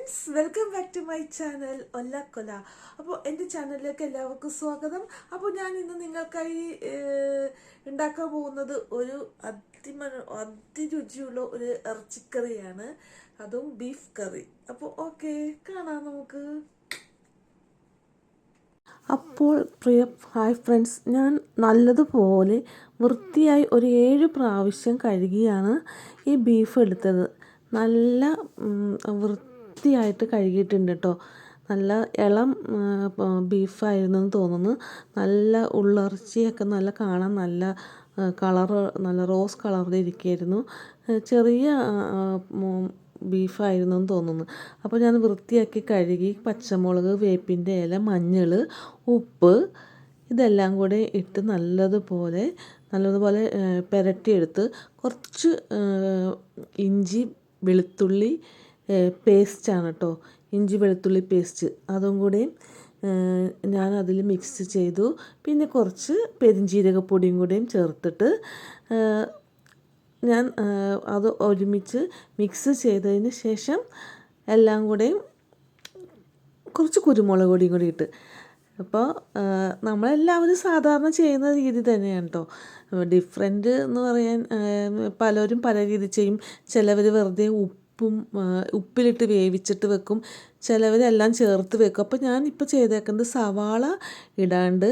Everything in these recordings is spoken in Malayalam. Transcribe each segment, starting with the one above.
Friends welcome back to my channel ഒല്ലക്കൊല അപ്പോൾ എന്റെ ചാനലിലേക്ക് എല്ലാവർക്കും സ്വാഗതം. അപ്പോൾ ഞാൻ ഇന്ന് നിങ്ങൾക്കായി ഉണ്ടാക്കാൻ പോകുന്നത് ഒരു അതിമന അതിരുചിയുള്ള ഒരു ഇറച്ചിക്കറിയാണ്. അതും ബീഫ് കറി അപ്പോൾ ഓക്കെ കാണാം നമുക്ക്. അപ്പോൾ പ്രിയ ഹായ് ഫ്രണ്ട്സ് ഞാൻ നല്ലതുപോലെ വൃത്തിയായി ഒരു ഏഴ് പ്രാവശ്യം കഴുകിയാണ് ഈ ബീഫ് എടുത്തത്. നല്ല ഉം, വൃത്തിയായിട്ട് കഴുകിയിട്ടുണ്ട് കേട്ടോ നല്ല ഇളം ബീഫായിരുന്നു എന്ന് തോന്നുന്നു. നല്ല ഉള്ളിറച്ചിയൊക്കെ നല്ല കാണാൻ നല്ല കളർ നല്ല റോസ് കളറിൽ ഇരിക്കുകയായിരുന്നു ചെറിയ ബീഫായിരുന്നു എന്ന് തോന്നുന്നു. അപ്പോൾ ഞാൻ വൃത്തിയാക്കി കഴുകി പച്ചമുളക് വേപ്പിന്റെ ഇല മഞ്ഞൾ ഉപ്പ് ഇതെല്ലാം കൂടെ ഇട്ട് നല്ലതുപോലെ നല്ലതുപോലെ പുരട്ടിയെടുത്ത് കുറച്ച് ഇഞ്ചി വെളുത്തുള്ളി പേസ്റ്റാണ് കേട്ടോ ഇഞ്ചി വെളുത്തുള്ളി പേസ്റ്റ്. അതും കൂടി ഞാൻ അതിൽ മിക്സ് ചെയ്തു. പിന്നെ കുറച്ച് പെരിഞ്ജീരകപ്പൊടിയും കൂടിയും ചേർത്തിട്ട് ഞാൻ അത് ഒരുമിച്ച് മിക്സ് ചെയ്തതിന് ശേഷം എല്ലാം കൂടെയും കുറച്ച് കുരുമുളക് പൊടിയും കൂടി ഇട്ട്. അപ്പോൾ നമ്മളെല്ലാവരും സാധാരണ ചെയ്യുന്ന രീതി തന്നെയാണ് കേട്ടോ ഡിഫറെന്റ് എന്ന് പറയാൻ പലരും പല രീതി ചെയ്യും. ചിലവർ വെറുതെ ഉപ്പും ആ, ഉപ്പിലിട്ട് വേവിച്ചിട്ട് വെക്കും. ചിലവരെല്ലാം ചേർത്ത് വെക്കും. അപ്പോൾ ഞാൻ ഇപ്പോൾ ചെയ്തേക്കുന്നത് സവാള ഇടാണ്ട്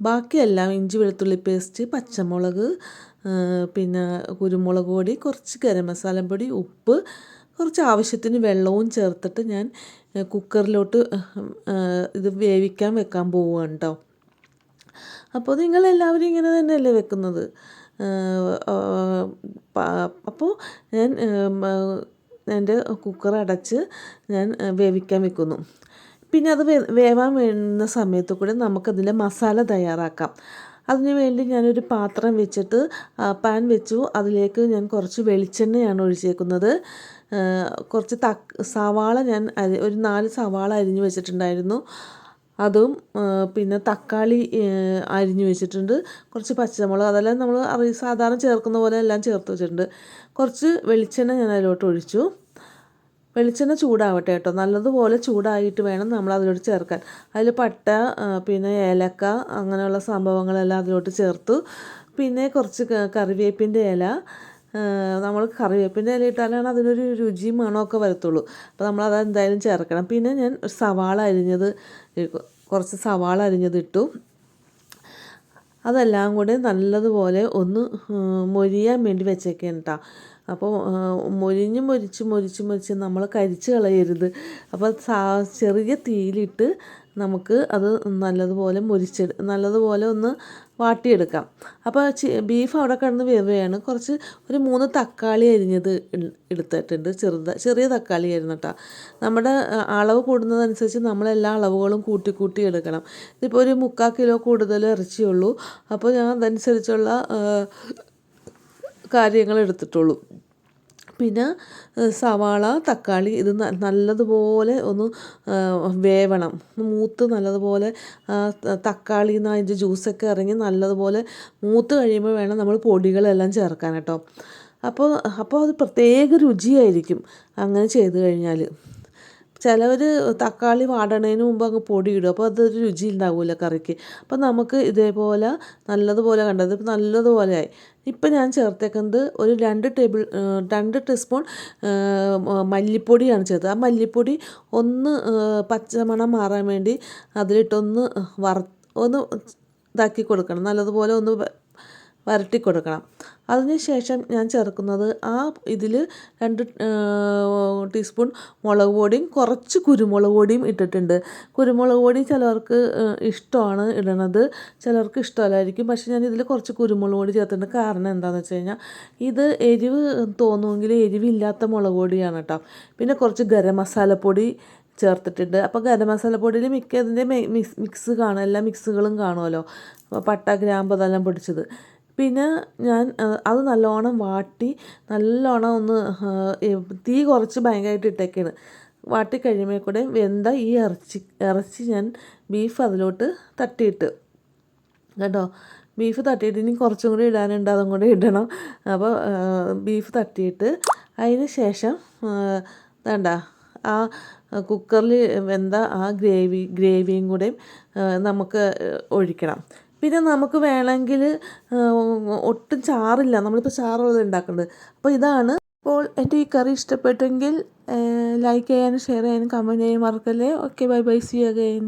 ബാക്കിയെല്ലാം ഇഞ്ചി വെളുത്തുള്ളി പേസ്റ്റ് പച്ചമുളക് പിന്നെ കുരുമുളക് പൊടി കുറച്ച് ഗരം മസാല പൊടി ഉപ്പ് കുറച്ച് ആവശ്യത്തിന് വെള്ളവും ചേർത്തിട്ട് ഞാൻ കുക്കറിലോട്ട് ഇത് വേവിക്കാൻ വെക്കാൻ പോവുകയാണ് കേട്ടോ അപ്പോൾ നിങ്ങളെല്ലാവരും ഇങ്ങനെ തന്നെയല്ലേ വെക്കുന്നത്? അപ്പോൾ ഞാൻ എന്റെ കുക്കർ അടച്ച് ഞാൻ വേവിക്കാൻ വെക്കുന്നു. പിന്നെ അത് വേവാൻ വേണ്ടുന്ന സമയത്ത് കൂടെ നമുക്കതിന്റെ മസാല തയ്യാറാക്കാം. അതിനു വേണ്ടി ഞാനൊരു പാത്രം വെച്ചിട്ട് പാൻ വെച്ചു. അതിലേക്ക് ഞാൻ കുറച്ച് വെളിച്ചെണ്ണയാണ് ഒഴിച്ചേക്കുന്നത്. കുറച്ച് തക് സവാള ഞാൻ ഒരു നാല് സവാള അരിഞ്ഞു വെച്ചിട്ടുണ്ടായിരുന്നു. അതും പിന്നെ തക്കാളി അരിഞ്ഞ് വെച്ചിട്ടുണ്ട്. കുറച്ച് പച്ചമുളക് അതെല്ലാം നമ്മൾ അറി സാധാരണ ചേർക്കുന്ന പോലെ എല്ലാം ചേർത്ത് വെച്ചിട്ടുണ്ട്. കുറച്ച് വെളിച്ചെണ്ണ ഞാൻ അതിലോട്ട് ഒഴിച്ചു. വെളിച്ചെണ്ണ ചൂടാവട്ടെ കേട്ടോ. നല്ലതുപോലെ ചൂടായിട്ട് വേണം നമ്മൾ അതിലോട്ട് ചേർക്കാൻ. അതിൽ പട്ട പിന്നെ ഏലക്ക അങ്ങനെയുള്ള സംഭവങ്ങളെല്ലാം അതിലോട്ട് ചേർത്തു. പിന്നെ കുറച്ച് കറിവേപ്പിന്റെ ഇല നമ്മൾ കറിവേപ്പിന്റെ ഇല ഇട്ടാലാണ് അതിനൊരു രുചിയും മണമൊക്കെ വരത്തുള്ളൂ. അപ്പോൾ നമ്മൾ അത് എന്തായാലും ചേർക്കണം. പിന്നെ ഞാൻ സവാള അരിഞ്ഞത് കുറച്ച് സവാള അരിഞ്ഞത് ഇട്ടു അതെല്ലാം കൂടെ നല്ലതുപോലെ ഒന്ന് മൊരിയാൻ വേണ്ടി വെച്ചേക്കാണ് കേട്ടോ അപ്പോൾ മൊരിഞ്ഞ് മൊരിച്ച് മൊരിച്ച് മൊരിച്ച് നമ്മൾ കരിച്ച് കളയരുത്. അപ്പോൾ ചെറിയ തീയിലിട്ട് നമുക്ക് അത് നല്ലതുപോലെ മൊരിച്ചെടു നല്ലതുപോലെ ഒന്ന് വാട്ടിയെടുക്കാം. അപ്പോൾ ബീഫ് അവിടെ കിടന്ന് വേവുകയാണ്. കുറച്ച് ഒരു മൂന്ന് തക്കാളി അരിഞ്ഞത് എടുത്തിട്ടുണ്ട്. ചെറുത ചെറിയ തക്കാളി ആയിരുന്നു കേട്ടോ നമ്മുടെ അളവ് കൂടുന്നതനുസരിച്ച് നമ്മളെല്ലാ അളവുകളും കൂട്ടി കൂട്ടി എടുക്കണം. ഇതിപ്പോൾ ഒരു മുക്കാൽ കിലോ കൂടുതൽ ഇറച്ചിയുള്ളൂ. അപ്പോൾ ഞാൻ അതനുസരിച്ചുള്ള കാര്യങ്ങൾ എടുത്തിട്ടുള്ളൂ. പിന്നെ സവാള തക്കാളി ഇത് നല്ലതുപോലെ ഒന്ന് വേവണം. മൂത്ത് നല്ലതുപോലെ തക്കാളിയിൽ നിന്ന് അതിന്റെ ജ്യൂസൊക്കെ ഇറങ്ങി നല്ലതുപോലെ മൂത്ത് കഴിയുമ്പോൾ വേണം നമ്മൾ പൊടികളെല്ലാം ചേർക്കാൻ കേട്ടോ. അപ്പോൾ അപ്പോൾ അത് പ്രത്യേക രുചിയായിരിക്കും അങ്ങനെ ചെയ്ത് കഴിഞ്ഞാൽ. ചിലവർ തക്കാളി വാടണതിന് മുമ്പ് അങ്ങ് പൊടിയിടും. അപ്പോൾ അതൊരു രുചി ഉണ്ടാവില്ല കറിക്ക്. അപ്പോൾ നമുക്ക് ഇതേപോലെ നല്ലതുപോലെ കണ്ടത് ഇപ്പം നല്ലതുപോലെയായി ഇപ്പം ഞാൻ ചേർത്തേക്കുന്നത് ഒരു രണ്ട് ടേബിൾ രണ്ട് ടീസ്പൂൺ മല്ലിപ്പൊടിയാണ് ചേർത്തത്. ആ മല്ലിപ്പൊടി ഒന്ന് പച്ചമണം മാറാൻ വേണ്ടി അതിലിട്ടൊന്ന് വറ ഒന്ന് ഇതാക്കി കൊടുക്കണം. നല്ലതുപോലെ ഒന്ന് വരട്ടി കൊടുക്കണം. അതിന് ശേഷം ഞാൻ ചേർക്കുന്നത് ആ ഇതിൽ രണ്ട് ടീസ്പൂൺ മുളക് പൊടിയും കുറച്ച് കുരുമുളക് പൊടിയും ഇട്ടിട്ടുണ്ട്. കുരുമുളക് പൊടി ചിലവർക്ക് ഇഷ്ടമാണ് ഇടണത്. ചിലർക്ക് ഇഷ്ടമല്ലായിരിക്കും. പക്ഷേ ഞാൻ ഇതിൽ കുറച്ച് കുരുമുളക് പൊടി ചേർത്തിട്ടുണ്ട്. കാരണം എന്താണെന്ന് വെച്ച് കഴിഞ്ഞാൽ ഇത് എരിവ് തോന്നുമെങ്കിൽ എരിവില്ലാത്ത മുളക് പൊടിയാണ് കേട്ടോ പിന്നെ കുറച്ച് ഗരം മസാലപ്പൊടി ചേർത്തിട്ടുണ്ട്. അപ്പോൾ ഗരം മസാലപ്പൊടിയിൽ മിക്ക ഇതിന്റെ മിക്സ് മിക്സ് കാണും. എല്ലാ മിക്സുകളും കാണുമല്ലോ. പട്ട ഗ്രാമ്പ് അതെല്ലാം പൊടിച്ചത്. പിന്നെ ഞാൻ അത് നല്ലോണം വാട്ടി നല്ലോണം ഒന്ന് തീ കുറച്ച് ഭയങ്കരമായിട്ട് ഇട്ടേക്കാണ്. വാട്ടി കഴിയുമ്പോൾ കൂടെ വെന്ത ഈ ഇറച്ചി ഇറച്ചി ഞാൻ ബീഫ് അതിലോട്ട് തട്ടിയിട്ട് കേട്ടോ? ബീഫ് തട്ടിയിട്ട് ഇനി കുറച്ചും കൂടി ഇടാനുണ്ട് അതും കൂടി ഇടണം. അപ്പോൾ ബീഫ് തട്ടിയിട്ട് അതിന് ശേഷം വേണ്ട ആ കുക്കറിൽ വെന്ത ആ ഗ്രേവി ഗ്രേവിയും കൂടെയും നമുക്ക് ഒഴിക്കണം. പിന്നെ നമുക്ക് വേണമെങ്കിൽ ഒട്ടും ചാറില്ല. നമ്മളിപ്പോൾ ചാറുള്ളത് ഉണ്ടാക്കേണ്ടത് അപ്പോൾ ഇതാണ്. അപ്പോൾ എന്റെ ഈ കറി ഇഷ്ടപ്പെട്ടെങ്കിൽ ലൈക്ക് ചെയ്യാനും ഷെയർ ചെയ്യാനും കമന്റ് ചെയ്യാനും മറക്കല്ലേ. Okay bye bye see again